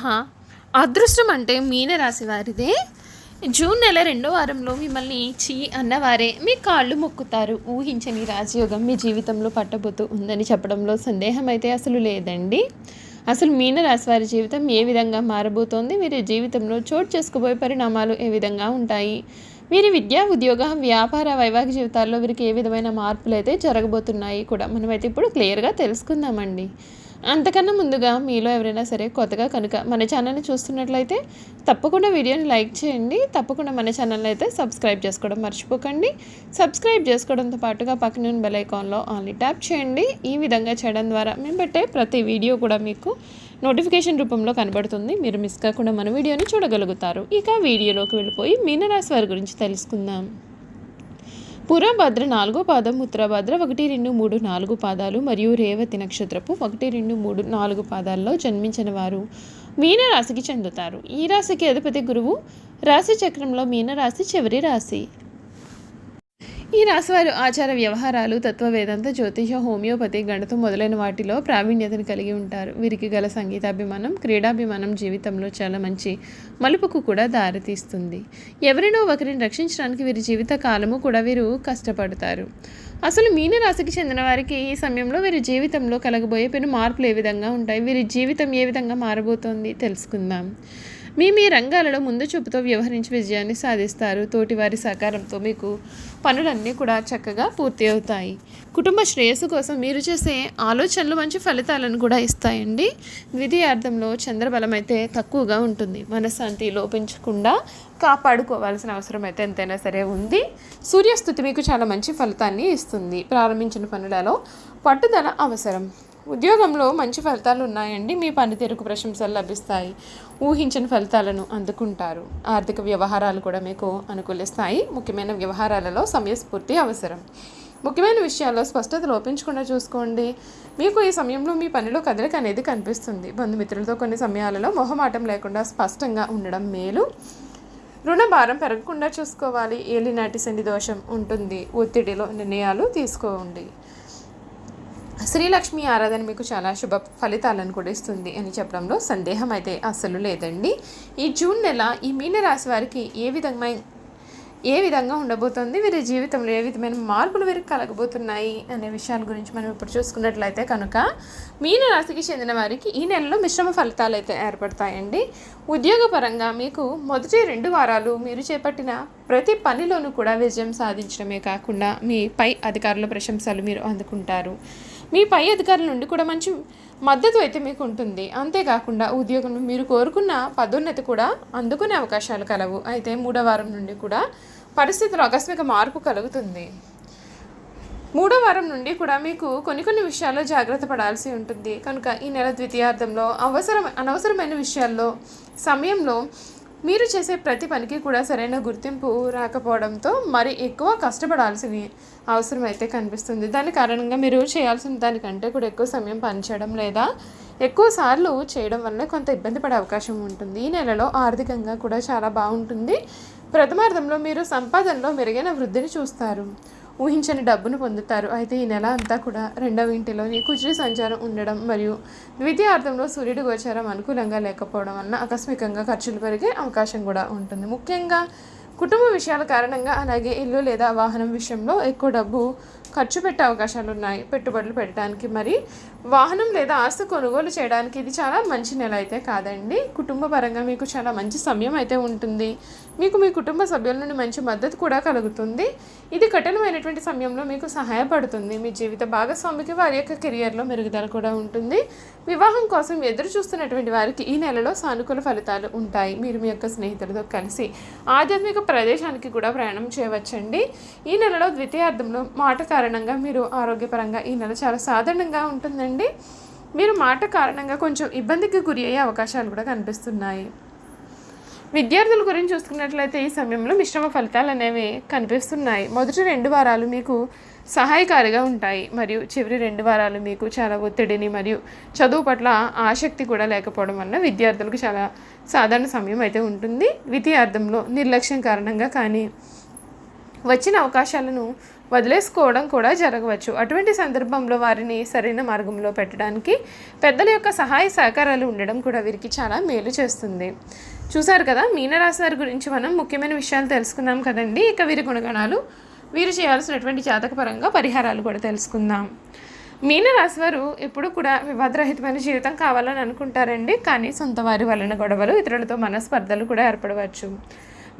ఆహా. అదృష్టం అంటే మీనరాశి వారిదే. జూన్ నెల రెండో వారంలో మిమ్మల్ని చీ అన్నవారే. మీ కాళ్ళు మొక్కుతారు. ఊహించని రాజయోగం మీ జీవితంలో పట్టబోతూ ఉందని చెప్పడంలో సందేహం అయితే అసలు లేదండి. అసలు మీనరాశి వారి జీవితం ఏ విధంగా మారబోతోంది? వీరి జీవితంలో చోటు చేసుకోబోయే పరిణామాలు ఏ విధంగా ఉంటాయి? వీరి విద్యా ఉద్యోగ వ్యాపార వైవాహిక జీవితాల్లో వీరికి ఏ విధమైన మార్పులు అయితే జరగబోతున్నాయి కూడా మనమైతే ఇప్పుడు క్లియర్గా తెలుసుకుందామండి. అంతకన్నా ముందుగా మీలో ఎవరైనా సరే కొత్తగా కనుక మన ఛానల్ని చూస్తున్నట్లయితే తప్పకుండా వీడియోని లైక్ చేయండి. తప్పకుండా మన ఛానల్ని అయితే సబ్స్క్రైబ్ చేసుకోవడం మర్చిపోకండి. సబ్స్క్రైబ్ చేసుకోవడంతో పాటుగా పక్కన బెల్ ఐకాన్లో ఆన్లీ ట్యాప్ చేయండి. ఈ విధంగా చేయడం ద్వారా మేము పెట్టే ప్రతి వీడియో కూడా మీకు నోటిఫికేషన్ రూపంలో కనబడుతుంది. మీరు మిస్ కాకుండా మన వీడియోని చూడగలుగుతారు. ఇక వీడియోలోకి వెళ్ళిపోయి మీనరాశి వారి గురించి తెలుసుకుందాం. పురభద్ర నాలుగో పాదం ఉత్తరభద్ర ఒకటి రెండు మూడు నాలుగు పాదాలు మరియు రేవతి నక్షత్రపు ఒకటి రెండు మూడు నాలుగు పాదాల్లో జన్మించిన వారు మీనరాశికి చెందుతారు. ఈ రాశికి అధిపతి గురువు. రాశి చక్రంలో మీనరాశి చివరి రాశి. ఈ రాశివారు ఆచార వ్యవహారాలు తత్వవేదాంత జ్యోతిష హోమియోపతి గణితం మొదలైన వాటిలో ప్రావీణ్యతను కలిగి ఉంటారు. వీరికి గల సంగీతాభిమానం క్రీడాభిమానం జీవితంలో చాలా మంచి మలుపుకు కూడా దారితీస్తుంది. ఎవరినో ఒకరిని రక్షించడానికి వీరి జీవిత కాలము కూడా వీరు కష్టపడతారు. అసలు మీనరాశికి చెందిన వారికి ఈ సమయంలో వీరి జీవితంలో కలగబోయే పెను మార్పులు ఏ విధంగా ఉంటాయి? వీరి జీవితం ఏ విధంగా మారబోతోంది? తెలుసుకుందాం. మీ మీ రంగాలలో ముందు చూపుతో వ్యవహరించి విజయాన్ని సాధిస్తారు. తోటివారి సహకారంతో మీకు పనులన్నీ కూడా చక్కగా పూర్తి అవుతాయి. కుటుంబ శ్రేయస్సు కోసం మీరు చేసే ఆలోచనలు మంచి ఫలితాలను కూడా ఇస్తాయండి. ద్వితీయార్థంలో చంద్రబలం అయితే తక్కువగా ఉంటుంది. మనశ్శాంతి లోపించకుండా కాపాడుకోవాల్సిన అవసరం అయితే ఎంతైనా సరే ఉంది. సూర్యస్థుతి మీకు చాలా మంచి ఫలితాన్ని ఇస్తుంది. ప్రారంభించిన పనులలో పట్టుదల అవసరం. ఉద్యోగంలో మంచి ఫలితాలు ఉన్నాయండి. మీ పనితీరుకు ప్రశంసలు లభిస్తాయి. ఊహించిన ఫలితాలను అందుకుంటారు. ఆర్థిక వ్యవహారాలు కూడా మీకు అనుకూలిస్తాయి. ముఖ్యమైన వ్యవహారాలలో సమయస్ఫూర్తి అవసరం. ముఖ్యమైన విషయాల్లో స్పష్టత లోపించకుండా చూసుకోండి. మీకు ఈ సమయంలో మీ పనిలో కదలిక అనేది కనిపిస్తుంది. బంధుమిత్రులతో కొన్ని సమయాలలో మొహమాటం లేకుండా స్పష్టంగా ఉండడం మేలు. రుణ భారం పెరగకుండా చూసుకోవాలి. ఏలినాటి శని దోషం ఉంటుంది. ఒత్తిడిలో నిర్ణయాలు తీసుకోండి. శ్రీలక్ష్మి ఆరాధన మీకు చాలా శుభ ఫలితాలను కూడా ఇస్తుంది అని చెప్పడంలో సందేహం అయితే అస్సలు లేదండి. ఈ జూన్ నెల ఈ మీనరాశి వారికి ఏ విధంగా ఏ విధంగా ఉండబోతోంది? వీరి జీవితంలో ఏ విధమైన మార్పులు వీరికి కలగబోతున్నాయి అనే విషయాల గురించి మనం ఇప్పుడు చూసుకున్నట్లయితే కనుక మీనరాశికి చెందిన వారికి ఈ నెలలో మిశ్రమ ఫలితాలు అయితే ఏర్పడతాయండి. ఉద్యోగపరంగా మీకు మొదటి రెండు వారాలు మీరు చేపట్టిన ప్రతి పనిలోనూ కూడా విజయం సాధించడమే కాకుండా మీ పై అధికారుల ప్రశంసలు మీరు అందుకుంటారు. మీ పై అధికారుల నుండి కూడా మంచి మద్దతు అయితే మీకు ఉంటుంది. అంతేకాకుండా ఉద్యోగం మీరు కోరుకున్న పదోన్నతి కూడా అందుకునే అవకాశాలు కలవు. అయితే మూడో వారం నుండి కూడా పరిస్థితులు ఆకస్మిక మార్పు కలుగుతుంది. మూడో వారం నుండి కూడా మీకు కొన్ని కొన్ని విషయాల్లో జాగ్రత్త పడాల్సి ఉంటుంది. కనుక ఈ నెల ద్వితీయార్థంలో అవసరం అనవసరమైన విషయాల్లో సమయంలో మీరు చేసే ప్రతి పనికి కూడా సరైన గుర్తింపు రాకపోవడంతో మరి ఎక్కువ కష్టపడాల్సిన అవసరం అయితే కనిపిస్తుంది. దాని కారణంగా మీరు చేయాల్సిన దానికంటే కూడా ఎక్కువ సమయం పనిచేయడం లేదా ఎక్కువ సార్లు చేయడం వల్ల కొంత ఇబ్బంది పడే అవకాశం ఉంటుంది. ఈ నెలలో ఆర్థికంగా కూడా చాలా బాగుంటుంది. ప్రథమార్థంలో మీరు సంపాదనలో మెరుగైన వృద్ధిని చూస్తారు. ఊహించని డబ్బును పొందుతారు. అయితే ఈ నెల అంతా కూడా రెండవ ఇంటిలోని కుజుడి సంచారం ఉండడం మరియు ద్వితీయార్థంలో సూర్యుడి గోచారం అనుకూలంగా లేకపోవడం వలన ఆకస్మికంగా ఖర్చులు పెరిగే అవకాశం కూడా ఉంటుంది. ముఖ్యంగా కుటుంబ విషయాల కారణంగా అలాగే ఇల్లు లేదా వాహనం విషయంలో ఎక్కువ డబ్బు ఖర్చు పెట్టే అవకాశాలు ఉన్నాయి. పెట్టుబడులు పెట్టడానికి మరి వాహనం లేదా ఆస్తి కొనుగోలు చేయడానికి ఇది చాలా మంచి నెల అయితే కాదండి. కుటుంబ పరంగా మీకు చాలా మంచి సమయం అయితే ఉంటుంది. మీకు మీ కుటుంబ సభ్యుల నుండి మంచి మద్దతు కూడా కలుగుతుంది. ఇది కఠినమైనటువంటి సమయంలో మీకు సహాయపడుతుంది. మీ జీవిత భాగస్వామికి వారి యొక్క కెరియర్లో మెరుగుదల కూడా ఉంటుంది. వివాహం కోసం ఎదురు చూస్తున్నటువంటి వారికి ఈ నెలలో సానుకూల ఫలితాలు ఉంటాయి. మీరు మీ యొక్క స్నేహితులతో కలిసి ఆధ్యాత్మిక ప్రదేశానికి కూడా ప్రయాణం చేయవచ్చండి. ఈ నెలలో ద్వితీయార్థంలో మాట కారణంగా మీరు ఆరోగ్యపరంగా ఈ నెల చాలా సాధారణంగా ఉంటుందండి. మీరు మాట కారణంగా కొంచెం ఇబ్బందికి గురి అయ్యే అవకాశాలు కూడా కనిపిస్తున్నాయి. విద్యార్థుల గురించి చూసుకున్నట్లయితే ఈ సమయంలో మిశ్రమ ఫలితాలు అనేవి కనిపిస్తున్నాయి. మొదటి రెండు వారాలు మీకు సహాయకారిగా ఉంటాయి. మరియు చివరి రెండు వారాలు మీకు చాలా ఒత్తిడిని మరియు చదువు పట్ల ఆసక్తి కూడా లేకపోవడం వలన విద్యార్థులకు చాలా సాధారణ సమయం అయితే ఉంటుంది. ద్వితీయార్థంలో నిర్లక్ష్యం కారణంగా కానీ వచ్చిన అవకాశాలను వదిలేసుకోవడం కూడా జరగవచ్చు. అటువంటి సందర్భంలో వారిని సరైన మార్గంలో పెట్టడానికి పెద్దల యొక్క సహాయ సహకారాలు ఉండడం కూడా వీరికి చాలా మేలు చేస్తుంది. చూశారు కదా మీనరాశి వారి గురించి మనం ముఖ్యమైన విషయాలు తెలుసుకున్నాం కదండి. ఇక వీరి గుణగణాలు వీరు చేయాల్సినటువంటి జాతకపరంగా పరిహారాలు కూడా తెలుసుకుందాం. మీనరాశి వారు ఎప్పుడు కూడా వివాదరహితమైన జీవితం కావాలని అనుకుంటారండి. కానీ సొంత వారి వలన గొడవలు ఇతరులతో మనస్పర్ధలు కూడా ఏర్పడవచ్చు.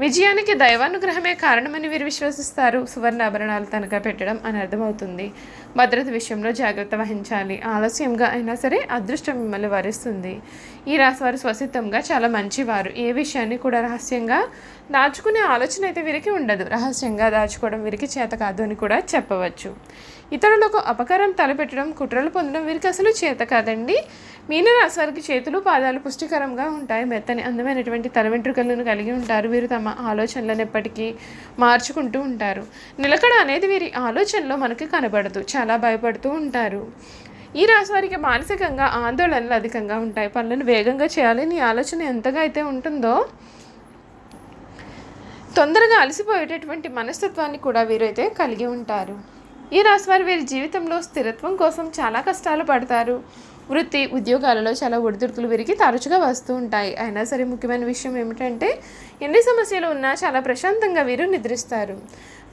విజయానికి దైవానుగ్రహమే కారణమని వీరు విశ్వసిస్తారు. సువర్ణ ఆభరణాలు తనఖా పెట్టడం అని అర్థమవుతుంది భద్రత విషయంలో జాగ్రత్త వహించాలి. ఆలస్యంగా అయినా సరే అదృష్టం మిమ్మల్ని వరిస్తుంది. ఈ రాశి వారు స్వసిద్ధంగా చాలా మంచివారు. ఏ విషయాన్ని కూడా రహస్యంగా దాచుకునే ఆలోచన అయితే వీరికి ఉండదు. రహస్యంగా దాచుకోవడం వీరికి చేత కాదు అని కూడా చెప్పవచ్చు. ఇతరులకు అపకారం తలపెట్టడం కుట్రలు పొందడం వీరికి అసలు చేత కాదండి. మీనరాశివారికి చేతులు పాదాలు పుష్టికరంగా ఉంటాయి. మెత్తని అందమైనటువంటి తల వెంట్రుకలను కలిగి ఉంటారు. వీరు తమ ఆలోచనలను ఎప్పటికీ మార్చుకుంటూ ఉంటారు. నిలకడ అనేది వీరి ఆలోచనలో మనకి కనబడదు. చాలా భయపడుతూ ఉంటారు. ఈ రాశి వారికి మానసికంగా ఆందోళనలు అధికంగా ఉంటాయి. పనులను వేగంగా చేయాలని ఆలోచన ఎంతగా అయితే ఉంటుందో తొందరగా అలసిపోయేటటువంటి మనస్తత్వాన్ని కూడా వీరైతే కలిగి ఉంటారు. ఈ రాశివారు వీరి జీవితంలో స్థిరత్వం కోసం చాలా కష్టాలు పడతారు. వృత్తి ఉద్యోగాలలో చాలా ఒడిదుడుకులు విరిగి తరచుగా వస్తూ ఉంటాయి. అయినా సరే ముఖ్యమైన విషయం ఏమిటంటే ఎన్ని సమస్యలు ఉన్నా చాలా ప్రశాంతంగా వీరు నిద్రిస్తారు.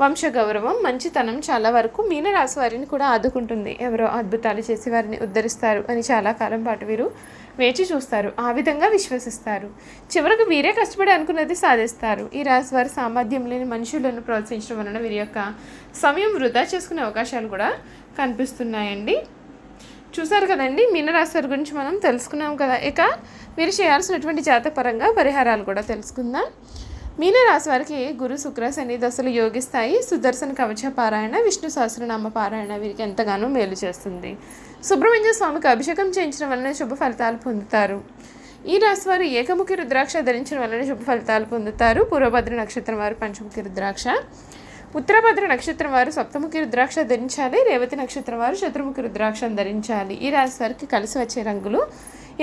వంశ గౌరవం మంచితనం చాలా వరకు మీనరాశి వారిని కూడా ఆదుకుంటుంది. ఎవరో అద్భుతాలు చేసి వారిని ఉద్ధరిస్తారు అని చాలా కాలం పాటు వీరు వేచి చూస్తారు. ఆ విధంగా విశ్వసిస్తారు. చివరకు వీరే కష్టపడి అనుకున్నది సాధిస్తారు. ఈ రాశి వారి సామర్థ్యం లేని మనుషులను ప్రోత్సహించడం వలన వీరి యొక్క సమయం వృధా చేసుకునే అవకాశాలు కూడా కనిపిస్తున్నాయండి. చూసారు కదండి మీనరాశి వారి గురించి మనం తెలుసుకున్నాం కదా. ఇక మీరు చేయాల్సినటువంటి జాతపరంగా పరిహారాలు కూడా తెలుసుకుందాం. మీనరాశి వారికి గురు శుక్ర శని దశలు యోగిస్తాయి. సుదర్శన కవచ పారాయణ విష్ణు సహస్రనామ పారాయణ వీరికి ఎంతగానో మేలు చేస్తుంది. సుబ్రహ్మణ్య స్వామికి అభిషేకం చేయించడం వలన శుభ ఫలితాలు పొందుతారు. ఈ రాశి వారు ఏకముఖి రుద్రాక్ష ధరించడం వలన శుభ ఫలితాలు పొందుతారు. పూర్వభద్ర నక్షత్రం వారు పంచముఖి రుద్రాక్ష. ఉత్తరభద్ర నక్షత్రం వారు సప్తముఖి రుద్రాక్ష ధరించాలి రేవతి నక్షత్రం వారు చతుర్ముఖి రుద్రాక్షను ధరించాలి. ఈ రాశి వారికి కలిసి వచ్చే రంగులు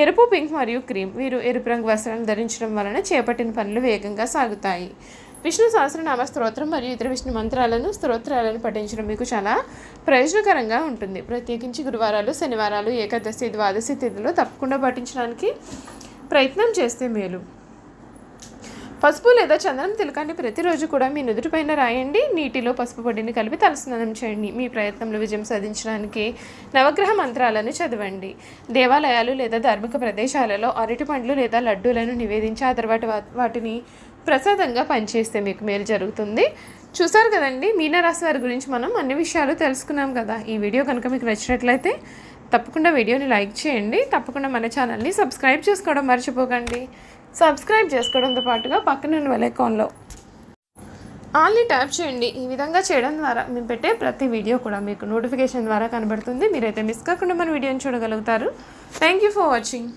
ఎరుపు పింక్ మరియు క్రీమ్. వీరు ఎరుపు రంగు వస్త్రాలను ధరించడం వలన చేపట్టిన పనులు వేగంగా సాగుతాయి. విష్ణు సహస్రనామ స్తోత్రం మరియు ఇతర విష్ణు మంత్రాలను స్తోత్రాలను పఠించడం మీకు చాలా ప్రయోజనకరంగా ఉంటుంది. ప్రత్యేకించి గురువారాలు శనివారాలు ఏకాదశి ద్వాదశి తిథిలో తప్పకుండా పఠించడానికి ప్రయత్నం చేస్తే మేలు. పసుపు లేదా చందనం తిలకాన్ని ప్రతిరోజు కూడా మీ నుదుటిపైన రాయండి. నీటిలో పసుపు పొడిని కలిపి తలస్నానం చేయండి. మీ ప్రయత్నంలో విజయం సాధించడానికి నవగ్రహ మంత్రాలను చదవండి. దేవాలయాలు లేదా ధార్మిక ప్రదేశాలలో అరటి పండ్లు లేదా లడ్డూలను నివేదించి ఆ తర్వాత వాటిని ప్రసాదంగా పనిచేస్తే మీకు మేలు జరుగుతుంది. చూసారు కదండి మీనరాశి వారి గురించి మనం అన్ని విషయాలు తెలుసుకున్నాం కదా. ఈ వీడియో కనుక మీకు నచ్చినట్లయితే తప్పకుండా వీడియోని లైక్ చేయండి. తప్పకుండా మన ఛానల్ని సబ్స్క్రైబ్ చేసుకోవడం మర్చిపోకండి. సబ్స్క్రైబ్ చేసుకోవడంతో పాటుగా పక్కన ఉన్న వెలైకాన్లో ఆల్ని ట్యాప్ చేయండి. ఈ విధంగా చేయడం ద్వారా మేము పెట్టే ప్రతి వీడియో కూడా మీకు నోటిఫికేషన్ ద్వారా కనబడుతుంది. మీరైతే మిస్ కాకుండా మన వీడియోని చూడగలుగుతారు. Thank you for watching